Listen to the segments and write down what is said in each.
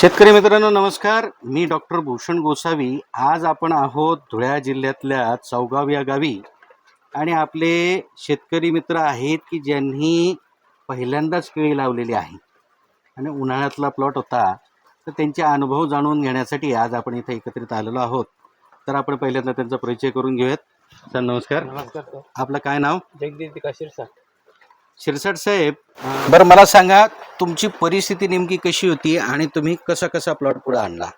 शेतकरी मित्रांनो नमस्कार. मी डॉक्टर भूषण गोसावी. आज आपण आहोत धुळ्या जिल्ह्यातल्या चौगाव या गावी. आणि आपले शेतकरी मित्र आहेत की ज्यांनी पहिल्यांदाच केळी लावलेली आहे. आणि उन्हाळ्यातला प्लॉट होता. तर त्यांचे अनुभव जाणून घेण्यासाठी आज आपण इथे एकत्रित आलेलो आहोत. तर आपण पहिल्यांदा त्यांचा परिचय करून घेऊयात. सर नमस्कार. नमस्कार आपलं काय नाव? जगदीश शिरसाट. शिरसाट साहेब बरं मला सांगा तुमची परिस्थिती नेमकी कशी होती आणि तुम्ही कसा कसा प्लॉट पुढे आणला?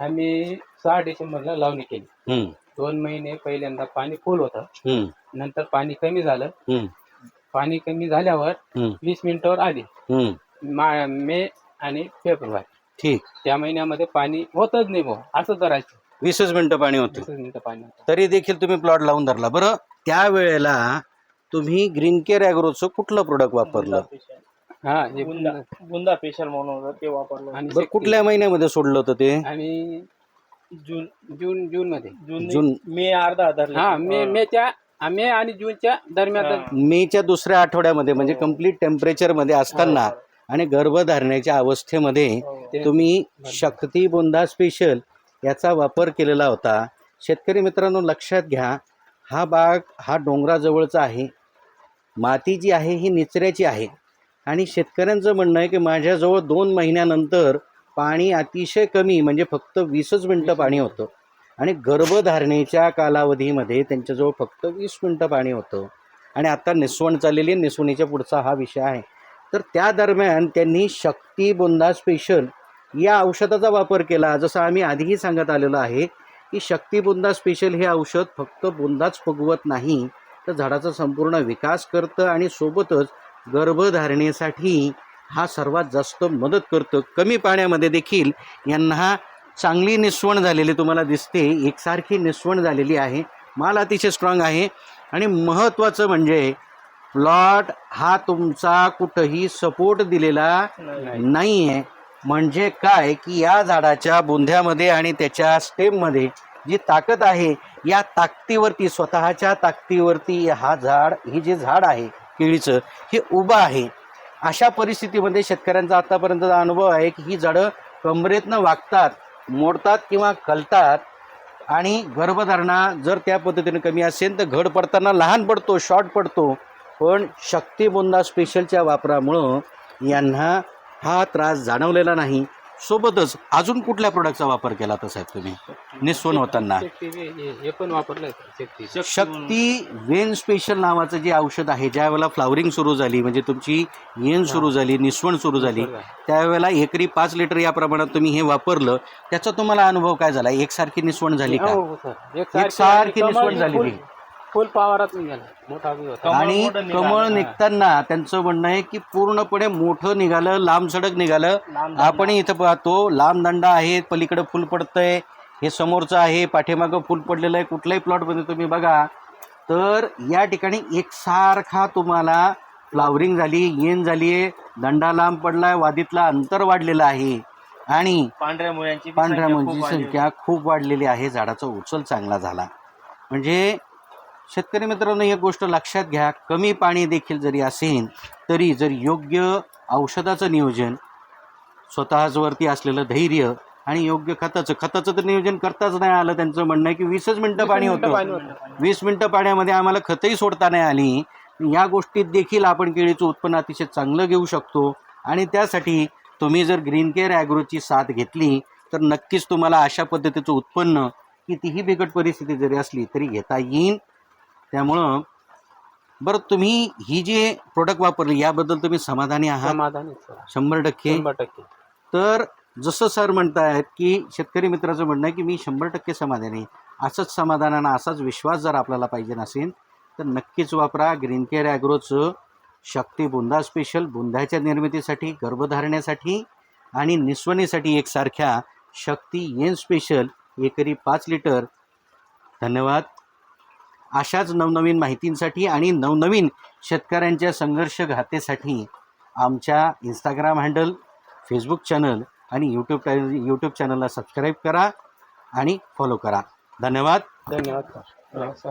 आम्ही सहा डिसेंबरला लावणी केली. हम्म, दोन महिने पहिल्यांदा पाणी फुल होतं. हम्म, नंतर पाणी कमी झालं. हम्म, पाणी कमी झाल्यावर हम्म, वीस मिनिटावर आली. हम्म. मा मे आणि फेब्रुवारी. ठीक. त्या महिन्यामध्ये पाणी होतच नाही भाऊ. असं धरायचं वीसच मिनिटं पाणी होतं. मिनिटं पाणी होतं. तरी देखील तुम्ही प्लॉट लावून धरला. बरं त्यावेळेला तुम्ही ग्रीन केअर ॲग्रोचं कुठलं प्रोडक्ट वापरलं? हा हे गुंदा गुंदा स्पेशल म्हणून होतं ते वापरलं आणि बरं शक्ती. कुठल्या महिन्यामध्ये सोडलं होतं ते? आणि जून जून जून मध्ये जून जून मे अर्धा हा मे मेच्या मे आणि जूनच्या दरम्यान हा. मेच्या दुसऱ्या आठवड्यामध्ये म्हणजे कंप्लीट टेम्परेचरमध्ये असताना आणि गर्भधारण्याच्या अवस्थेमध्ये ते- तुम्ही शक्ती बोंदा स्पेशल याचा वापर केलेला होता. शेतकरी मित्रांनो लक्षात घ्या हा बाग हा डोंगराजवळचा आहे. माती जी आहे ही निचऱ्याची आहे. आणि शेतकऱ्यांचं म्हणणं आहे की माझ्याजवळ दोन महिन्यानंतर पाणी अतिशय कमी म्हणजे फक्त वीसच मिनटं पाणी होतं. आणि गर्भधारणेच्या कालावधीमध्ये त्यांच्याजवळ फक्त वीस मिनटं पाणी होतं. आणि आता निसवण चाललेली निसवणीच्या पुढचा हा विषय आहे. तर त्या दरम्यान त्यांनी शक्ती बोंदा स्पेशल या औषधाचा वापर केला. जसं आम्ही आधीही सांगत आलेलो आहे की शक्ती बोंदा स्पेशल हे औषध फक्त बोंदाच फुगवत नाही तर झाडाचा संपूर्ण विकास करतं आणि सोबतच गर्भधारणेसाठी हा सर्वात जास्त मदत करतं. कमी पाण्यामध्ये देखील यांना चांगली निस्वण झालेली तुम्हाला दिसते. एकसारखी निस्वण झालेली आहे. माल अतिशय स्ट्रॉंग आहे. आणि महत्त्वाचं म्हणजे प्लॉट हा तुमचा कुठंही सपोर्ट दिलेला नाही. आहे म्हणजे काय? की या झाडाच्या बुंध्यामध्ये आणि त्याच्या स्टेममध्ये जी ताकद आहे या ताकदीवरती स्वतःच्या ताकदीवरती हा झाड हे जे झाड आहे केळीचं हे उभं आहे. अशा परिस्थितीमध्ये शेतकऱ्यांचा आत्तापर्यंतचा अनुभव आहे की ही झाडं कमरेतनं वागतात मोडतात किंवा कलतात आणि गर्भधारणा जर त्या पद्धतीने कमी असेल तर घड पडताना लहान पडतो शॉर्ट पडतो. पण शक्तिबुंदा स्पेशलच्या वापरामुळं यांना हा त्रास जाणवलेला नाही. सोबतच अजून कुठल्या प्रोडक्टचा वापर केला तर साहेब तुम्ही? निस्वन होताना. शक्ती हे- पण वेन स्पेशल नावाचं जे औषध आहे ज्या वेळेला फ्लावरिंग सुरू झाली म्हणजे तुमची येण सुरू झाली निस्वण सुरू झाली त्यावेळेला एकरी पाच लिटर या प्रमाणात तुम्ही हे वापरलं. त्याचा तुम्हाला अनुभव काय झाला? एकसारखी निस्वण झाली का? हो, हो, सर. एक एकसारखी निस्वण झाली फुल- पावारात निघाला. मोठा बी होता. आणि मोठं निघालं. कमळ. निघताना त्यांचं म्हणणं आहे की पूर्णपणे मोठं निघालं लांब सडक निघालं. लांब आपण इथं पाहतो लांब दंडा आहे पलीकडे फुल पडतंय. हे समोरचं आहे पाठीमागं फुल पडलेलं आहे. कुठल्याही प्लॉटमध्ये तुम्ही बघा. तर या ठिकाणी एकसारखा तुम्हाला फ्लावरिंग झाली येण झाली आहे. दंडा लांब पडलाय वादीतला अंतर वाढलेलं आहे. आणि पांढऱ्या मुळ्यांची बी पांढऱ्या संख्या खूप मुळीची वाढली. संख्या खूप वाढलेली आहे. झाडाचा उचल चांगला झाला. म्हणजे शेतकरी मित्रांनो एक गोष्ट लक्षात घ्या. कमी पाणी देखील जरी असेल तरी जर योग्य औषधाचं नियोजन स्वतःच असलेलं धैर्य आणि योग्य खताचं खताचं तर नियोजन करताच नाही आलं. त्यांचं म्हणणं आहे की वीसच मिनटं पाणी होतं. वीस मिनटं पाण्यामध्ये आम्हाला खतही सोडता नाही आली. या गोष्टीत देखील आपण केळीचं उत्पन्न अतिशय चांगलं घेऊ शकतो. आणि त्यासाठी तुम्ही जर ग्रीन केअर ॲग्रोची साथ घेतली तर नक्कीच तुम्हाला अशा पद्धतीचं उत्पन्न कितीही बिकट परिस्थिती जरी असली तरी घेता येईल. त्यामुळं बरं तुम्ही ही जे प्रोडक्ट वापरली याबद्दल तुम्ही समाधानी आहात? समाधानी शंभर टक्के. शंभर टक्के. तर जसं सर म्हणतायत की शेतकरी मित्राचं म्हणणं आहे की मी शंभर टक्के समाधानी. आहे. असंच समाधानानं असाच विश्वास जर आपल्याला पाहिजे नसेल तर नक्कीच वापरा. ग्रीन केअर ॲग्रोचं शक्ती बुंदा स्पेशल बुंद्याच्या निर्मितीसाठी गर्भधारण्यासाठी आणि निस्वनीसाठी एकसारख्या शक्ती येन स्पेशल एकरी पाच लिटर धन्यवाद. अशाच नवनवीन माहितींसाठी आणि नवनवीन शेतकऱ्यांच्या संघर्ष घातेसाठी आमच्या इंस्टाग्राम हँडल फेसबुक चॅनल आणि यूट्यूब यूट्यूब चॅनलला सबस्क्राईब करा आणि फॉलो करा. धन्यवाद. धन्यवाद सर.